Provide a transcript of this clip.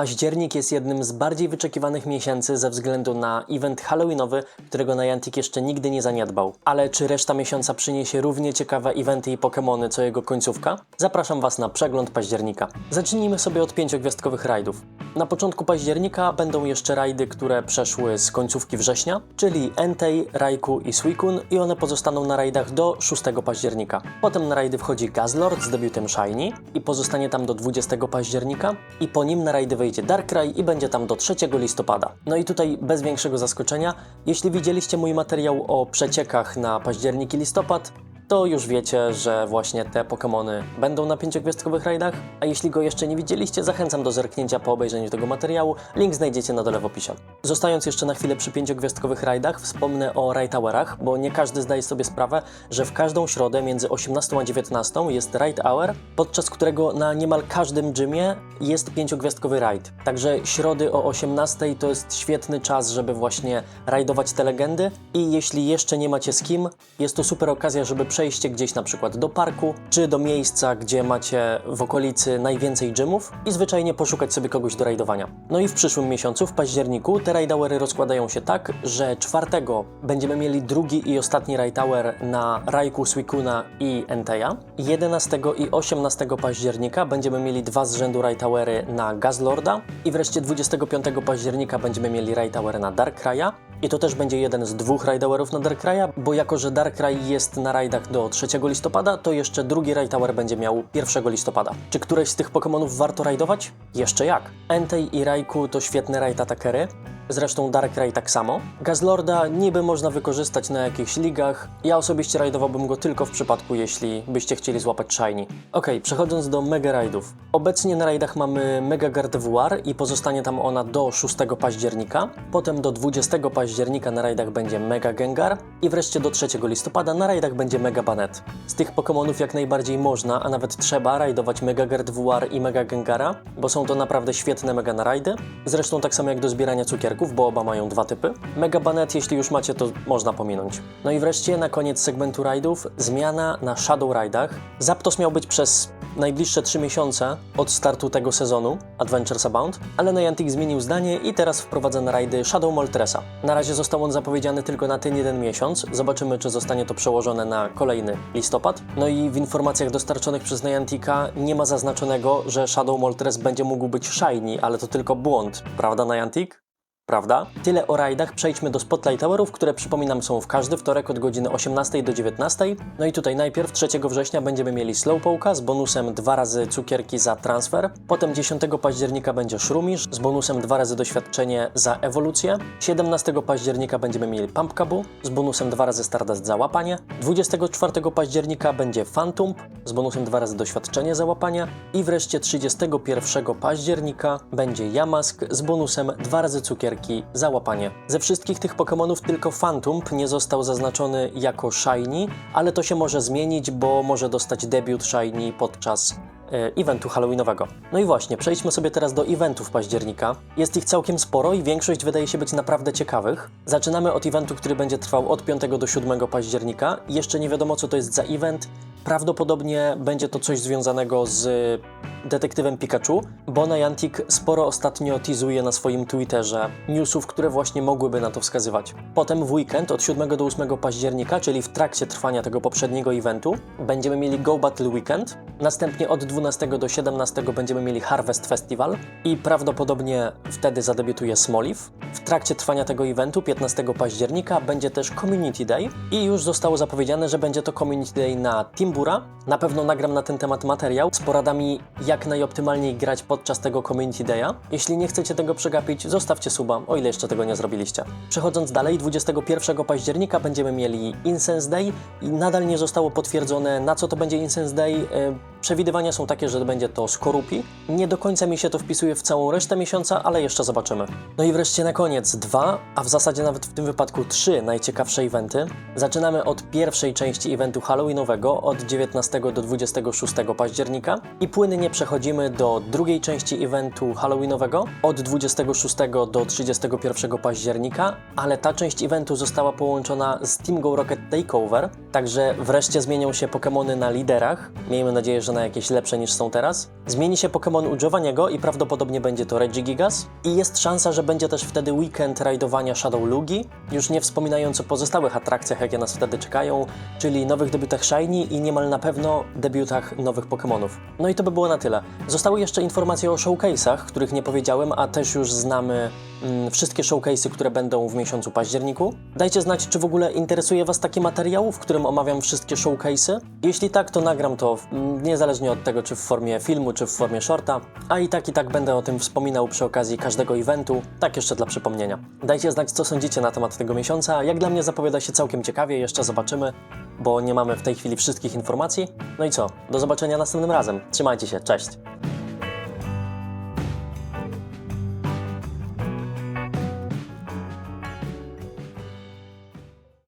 Październik jest jednym z bardziej wyczekiwanych miesięcy ze względu na event halloweenowy, którego Niantic jeszcze nigdy nie zaniedbał. Ale czy reszta miesiąca przyniesie równie ciekawe eventy i Pokémony co jego końcówka? Zapraszam Was na przegląd października. Zacznijmy sobie od pięciogwiazdkowych rajdów. Na początku października będą jeszcze rajdy, które przeszły z końcówki września, czyli Entei, Raikou i Suicune i one pozostaną na rajdach do 6 października. Potem na rajdy wchodzi Gazlord z debiutem Shiny i pozostanie tam do 20 października i po nim na rajdy wyjdzie Darkrai i będzie tam do 3 listopada. No i tutaj bez większego zaskoczenia, jeśli widzieliście mój materiał o przeciekach na październik i listopad, to już wiecie, że właśnie te Pokémony będą na pięciogwiazdkowych rajdach, a jeśli go jeszcze nie widzieliście, zachęcam do zerknięcia po obejrzeniu tego materiału, link znajdziecie na dole w opisie. Zostając jeszcze na chwilę przy pięciogwiazdkowych rajdach, wspomnę o Raid Hourach, bo nie każdy zdaje sobie sprawę, że w każdą środę między 18 a 19 jest Raid Hour, podczas którego na niemal każdym gymie jest pięciogwiazdkowy raid. Także środy o 18 to jest świetny czas, żeby właśnie rajdować te legendy i jeśli jeszcze nie macie z kim, jest to super okazja, żeby przejście gdzieś na przykład do parku, czy do miejsca, gdzie macie w okolicy najwięcej gymów i zwyczajnie poszukać sobie kogoś do rajdowania. No i w przyszłym miesiącu, w październiku, te raid houry rozkładają się tak, że czwartego będziemy mieli drugi i ostatni hour na Raikou, Suicuna i Enteja. 11 i 18 października będziemy mieli dwa z rzędu houry na Gazlorda i wreszcie 25 października będziemy mieli hour na Darkraya i to też będzie jeden z dwóch rajdowerów na Darkraya, bo jako, że Darkrai jest na rajdach do 3 listopada, to jeszcze drugi hour będzie miał 1 listopada. Czy któreś z tych Pokémonów warto rajdować? Jeszcze jak. Entei i Raikou to świetne raid atakery, Zresztą Darkrai tak samo. Gazlorda niby można wykorzystać na jakichś ligach. Ja osobiście rajdowałbym go tylko w przypadku, jeśli byście chcieli złapać Shiny. Ok, przechodząc do Mega Raidów. Obecnie na rajdach mamy Mega Gardevoir i pozostanie tam ona do 6 października. Potem do 20 października na rajdach będzie Mega Gengar. I wreszcie do 3 listopada na rajdach będzie Mega Banet. Z tych Pokémonów jak najbardziej można, a nawet trzeba rajdować Mega Gardevoir i Mega Gengara, bo są to naprawdę świetne mega na rajdy. Zresztą tak samo jak do zbierania cukierków bo oba mają dwa typy. Mega Banet, jeśli już macie, to można pominąć. No i wreszcie na koniec segmentu rajdów zmiana na Shadow Raidach. Zaptos miał być przez najbliższe 3 miesiące od startu tego sezonu Adventures Abound, ale Niantic zmienił zdanie i teraz wprowadza na rajdy Shadow Moltresa. Na razie został on zapowiedziany tylko na ten jeden miesiąc. Zobaczymy, czy zostanie to przełożone na kolejny listopad. No i w informacjach dostarczonych przez Niantica nie ma zaznaczonego, że Shadow Moltres będzie mógł być shiny, ale to tylko błąd, prawda Niantic? Prawda? Tyle o rajdach, przejdźmy do Spotlight Hourów, które przypominam są w każdy wtorek od godziny 18 do 19. No i tutaj najpierw 3 września będziemy mieli Slowpoke'a z bonusem 2 razy cukierki za transfer, potem 10 października będzie Shroomish z bonusem 2 razy doświadczenie za ewolucję, 17 października będziemy mieli Pumpkabu z bonusem 2 razy Stardust za łapanie, 24 października będzie Phantump z bonusem 2 razy doświadczenie za łapanie i wreszcie 31 października będzie Yamask z bonusem 2 razy cukierki za łapanie. Ze wszystkich tych Pokémonów tylko Phantump nie został zaznaczony jako Shiny, ale to się może zmienić, bo może dostać debiut Shiny podczas e, eventu halloweenowego. No i właśnie, przejdźmy sobie teraz do eventów października. Jest ich całkiem sporo i większość wydaje się być naprawdę ciekawych. Zaczynamy od eventu, który będzie trwał od 5 do 7 października. Jeszcze nie wiadomo, co to jest za event. Prawdopodobnie będzie to coś związanego z detektywem Pikachu, bo Niantic sporo ostatnio teasuje na swoim Twitterze newsów, które właśnie mogłyby na to wskazywać. Potem w weekend od 7 do 8 października, czyli w trakcie trwania tego poprzedniego eventu, będziemy mieli Go Battle Weekend. Następnie od 12 do 17 będziemy mieli Harvest Festival i prawdopodobnie wtedy zadebiutuje Smoliv. W trakcie trwania tego eventu 15 października będzie też Community Day i już zostało zapowiedziane, że będzie to Community Day na Na pewno nagram na ten temat materiał z poradami jak najoptymalniej grać podczas tego Community Day'a. Jeśli nie chcecie tego przegapić, zostawcie suba, o ile jeszcze tego nie zrobiliście. Przechodząc dalej, 21 października będziemy mieli Incense Day i nadal nie zostało potwierdzone, na co to będzie Incense Day. Przewidywania są takie, że będzie to Skorupi. Nie do końca mi się to wpisuje w całą resztę miesiąca, ale jeszcze zobaczymy. No i wreszcie na koniec dwa, a w zasadzie nawet w tym wypadku trzy najciekawsze eventy. Zaczynamy od pierwszej części eventu Halloweenowego od 19 do 26 października i płynnie przechodzimy do drugiej części eventu Halloweenowego od 26 do 31 października, ale ta część eventu została połączona z Team Go Rocket Takeover, także wreszcie zmienią się Pokémony na liderach. Miejmy nadzieję, że może na jakieś lepsze niż są teraz. Zmieni się Pokémon u Giovanniego i prawdopodobnie będzie to Regigigas. I jest szansa, że będzie też wtedy weekend rajdowania Shadow Lugi, już nie wspominając o pozostałych atrakcjach, jakie nas wtedy czekają, czyli nowych debiutach Shiny i niemal na pewno debiutach nowych Pokémonów. No i to by było na tyle. Zostały jeszcze informacje o showcase'ach, których nie powiedziałem, a też już znamy mm, wszystkie showcase'y, które będą w miesiącu październiku. Dajcie znać, czy w ogóle interesuje Was taki materiał, w którym omawiam wszystkie showcase'y. Jeśli tak, to nagram to mm, niezależnie od tego, czy w formie filmu, czy w formie shorta, a i tak i tak będę o tym wspominał przy okazji każdego eventu, tak jeszcze dla przypomnienia. Dajcie znać, co sądzicie na temat tego miesiąca. Jak dla mnie zapowiada się całkiem ciekawie, jeszcze zobaczymy, bo nie mamy w tej chwili wszystkich informacji. No i co? Do zobaczenia następnym razem. Trzymajcie się, cześć!